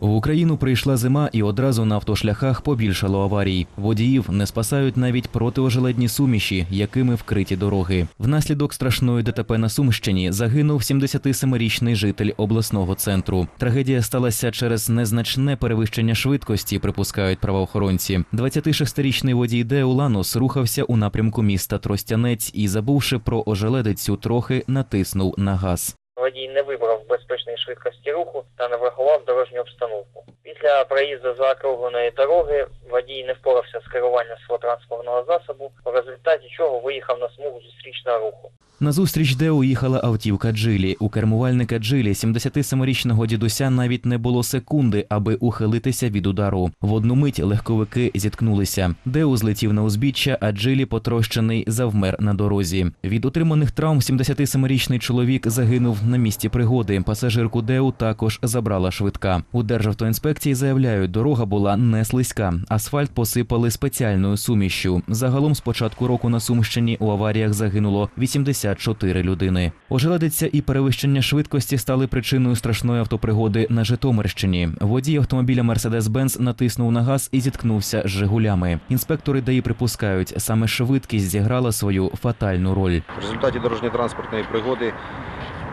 В Україну прийшла зима і одразу на автошляхах побільшало аварій. Водіїв не спасають навіть протиожеледні суміші, якими вкриті дороги. Внаслідок страшної ДТП на Сумщині загинув 77-річний житель обласного центру. Трагедія сталася через незначне перевищення швидкості, припускають правоохоронці. 26-річний водій Деу Ланос рухався у напрямку міста Тростянець і, забувши про ожеледицю, трохи натиснув на газ. Водій не вибрав безпечної швидкості руху та не врахував дорожню обстановку. Після проїзду заокругленої дороги водій не впорався з керуванням свого транспортного засобу, у результаті чого виїхав на смугу зустрічного руху. На зустріч Деу їхала автівка Джилі. У кермувальника Джилі 77-річного дідуся навіть не було секунди, аби ухилитися від удару. В одну мить легковики зіткнулися. Деу злетів на узбіччя, а Джилі, потрощений, завмер на дорозі. Від отриманих травм 77-річний чоловік загинув на місці пригоди. Пасажирку Деу також забрала швидка. У Державтоінспекції заявляють, дорога була не слизька. Асфальт посипали спеціальною сумішшю. Загалом з початку року на Сумщині у аваріях загинуло 84 людини. Ожеледиця і перевищення швидкості стали причиною страшної автопригоди на Житомирщині. Водій автомобіля Mercedes-Benz натиснув на газ і зіткнувся з Жигулями. Інспектори ДАІ припускають, саме швидкість зіграла свою фатальну роль. В результаті дорожньо-транспортної пригоди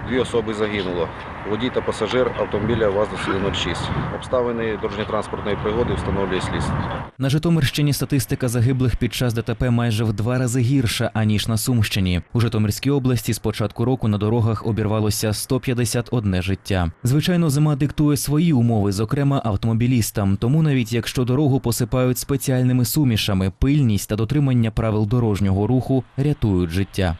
дві особи загинуло. Водій та пасажир автомобіля ВАЗ-2106. Обставини дорожньо-транспортної пригоди встановлює слідство. На Житомирщині статистика загиблих під час ДТП майже в два рази гірша аніж на Сумщині. У Житомирській області з початку року на дорогах обірвалося 151 життя. Звичайно, зима диктує свої умови, зокрема автомобілістам. Тому навіть якщо дорогу посипають спеціальними сумішами, пильність та дотримання правил дорожнього руху рятують життя.